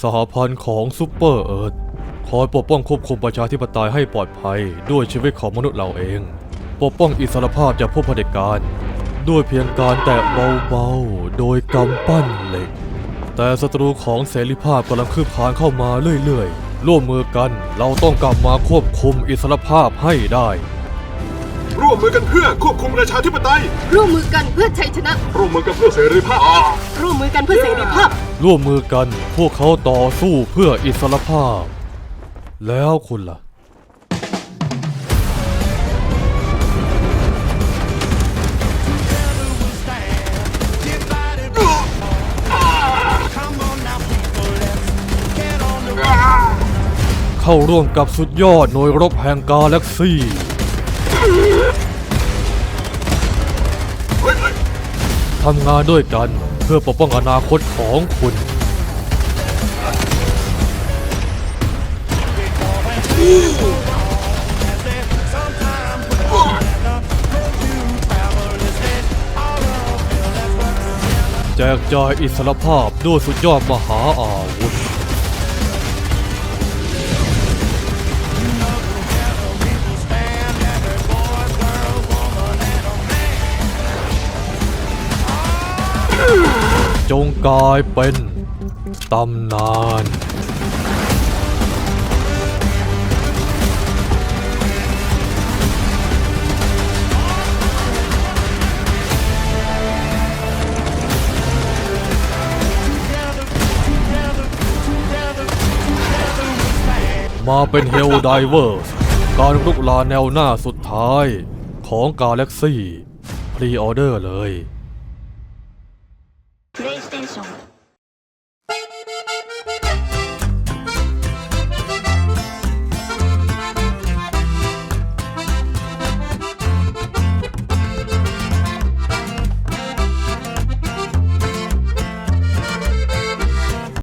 สหพันธ์ของซูเปอร์เอิร์ธคอยปกป้องควบคุมประชาธิปไตยให้ปลอดภัย ด้วยชีวิตของมนุษย์เราเอง ปกป้องอิสรภาพจากพวกเผด็จการ ด้วยเพียงการแตะเบาๆ โดยกำปั้นเหล็ก แต่ศัตรูของเสรีภาพกำลังคืบคลานเข้ามาเรื่อยๆ ร่วมมือกัน เราต้องกลับมาควบคุมอิสรภาพให้ได้ ร่วมมือกันเพื่อควบคุมประชาธิปไตย ร่วมมือกันเพื่อชัยชนะ ร่วมมือกันเพื่อเสรีภาพร่วมมือกันเพื่อเสรีภาพ ร่วมมือกันพวกเขาต่อสู้เพื่ออิสรภาพ แล้วคุณล่ะ เข้าร่วมกับสุดยอดหน่วยรบแห่งกาแล็กซี่เฮ้ยเฮ้ย ทำงานด้วยกันเพื่อปกป้องอนาคตของคุณ แจกจ่ายอิสรภาพด้วยสุดยอดมหาอาวุธ จงกลายเป็นตำนานมาเป็นเฮลไดเวอร์ การลุกลานแนวหน้าสุดท้ายของกาแล็กซี่ พรีออเดอร์เลย Extension.